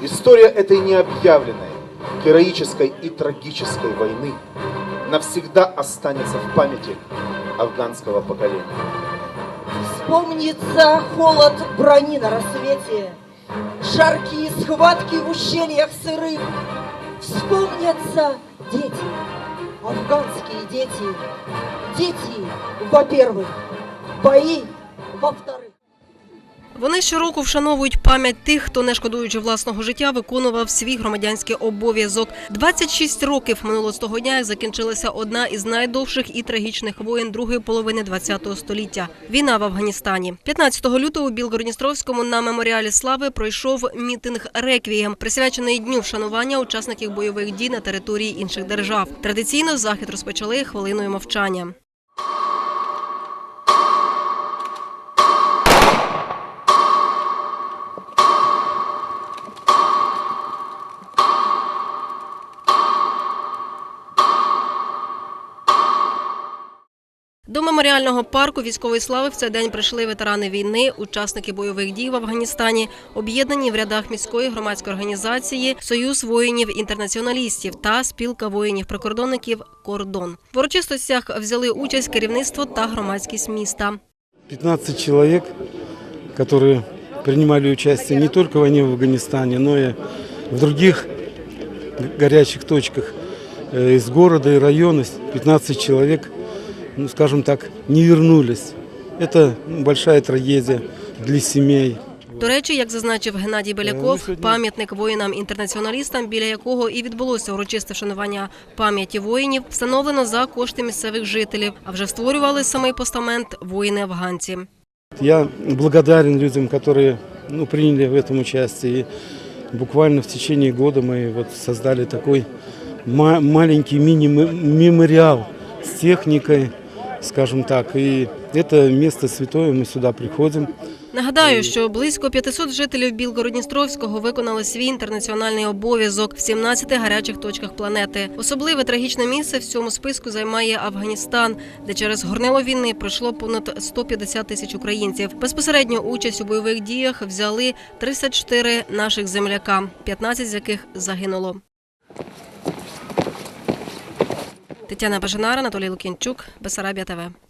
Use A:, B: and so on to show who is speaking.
A: История этой необъявленной, героической и трагической войны навсегда останется в памяти афганского поколения.
B: Вспомнится холод брони на рассвете, Жаркие схватки в ущельях сырых. Вспомнятся дети, афганские дети. Дети, во-первых, бои, во-вторых.
C: Вони щороку вшановують пам'ять тих, хто, не шкодуючи власного життя, виконував свій громадянський обов'язок. 26 років минуло з того дня, як закінчилася одна із найдовших і трагічних воєн другої половини ХХ століття – війна в Афганістані. 15 лютого у Білгородністровському на меморіалі слави пройшов мітинг «Реквієм», присвячений дню вшанування учасників бойових дій на території інших держав. Традиційно захід розпочали хвилиною мовчання. До меморіального парку військової слави в цей день прийшли ветерани війни, учасники бойових дій в Афганістані, об'єднані в рядах міської громадської організації Союз воїнів-інтернаціоналістів та спілка воїнів-прикордонників Кордон. В урочистостях взяли участь керівництво та громадськість міста.
D: 15 человек, которые принимали участие не только в войне в Афганистане, но и в других г- горячих точках э, из города и района. 15 человек, ну, скажем так, не вернулись. Это ну, большая трагедия для семей.
C: До речі, як зазначив Геннадій Беляков, пам'ятник воїнам-інтернаціоналістам, біля якого і відбулося урочисте вшанування пам'яті воїнів, встановлено за кошти місцевих жителів. А вже створювали самий постамент воїни-афганці.
D: Я благодарен людям, которые ну, приняли в этом участие. И буквально в течение года мы вот создали такой ма- маленький мини-мемориал с техникой, скажем так. И это место святое, мы сюда приходим.
C: Нагадаю, що близько 500 жителів Білгородністровського виконали свій інтернаціональний обов'язок в 17 гарячих точках планети. Особливе трагічне місце в цьому списку займає Афганістан, де через горнило війни пройшло понад 150 тисяч українців. Безпосередньо участь у бойових діях взяли 34 наших земляка, 15 з яких загинуло. Тетяна Бажанара, Анатолій Лукінчук, Бесарабія ТВ.